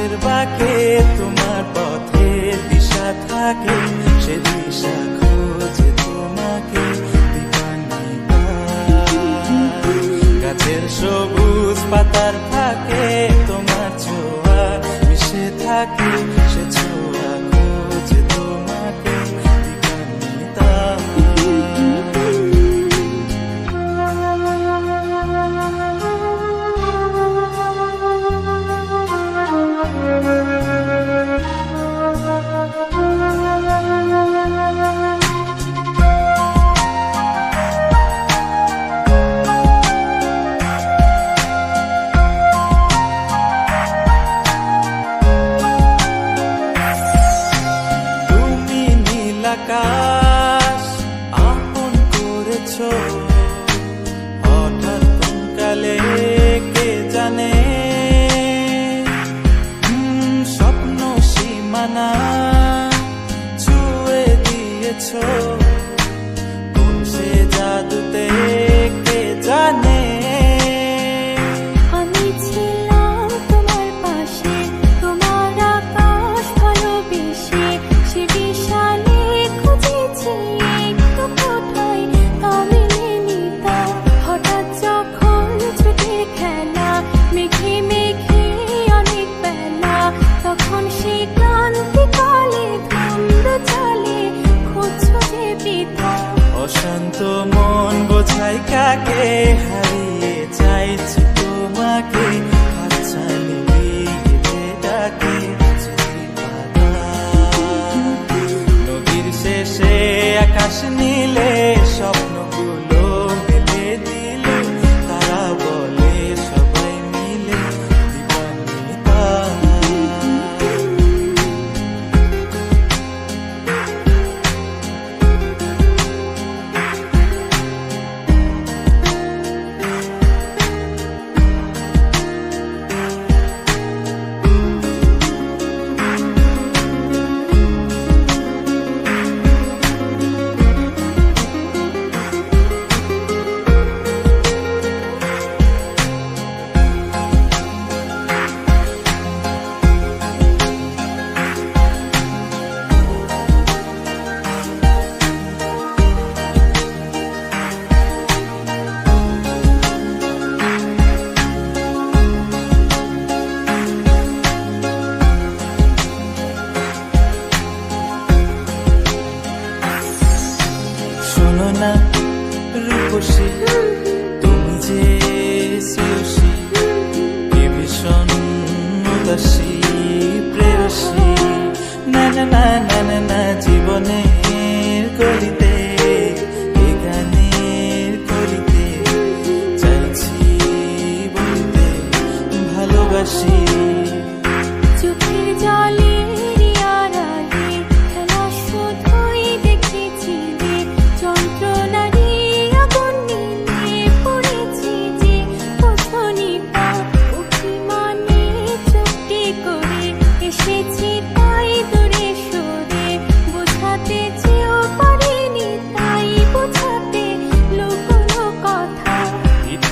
পথের বাকে তোমার পথের দিশা থাকে, সে দিশা খোঁজে তোমাকে গাছের সবুজ পাতার থাকে তোমার ছোঁয়া মিশে থাকে কে জানে। আমি ছিলাম তোমার পাশে তোমার আকাশ ভালোবেসে সে বিশালে খুঁজেছি একটু কোথায় আমি নিতা। হঠাৎ যখন ছুটির খেলা মেঘে মেঘে অনেক বেলা তখন সে ক্লান্তি কালে ধুন্দ চলে খুঁজছো যে পিতা অশান্ত শেষে আকাশ নীলে স্বপ্নগুলো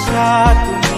চোখের ভাষা তুমি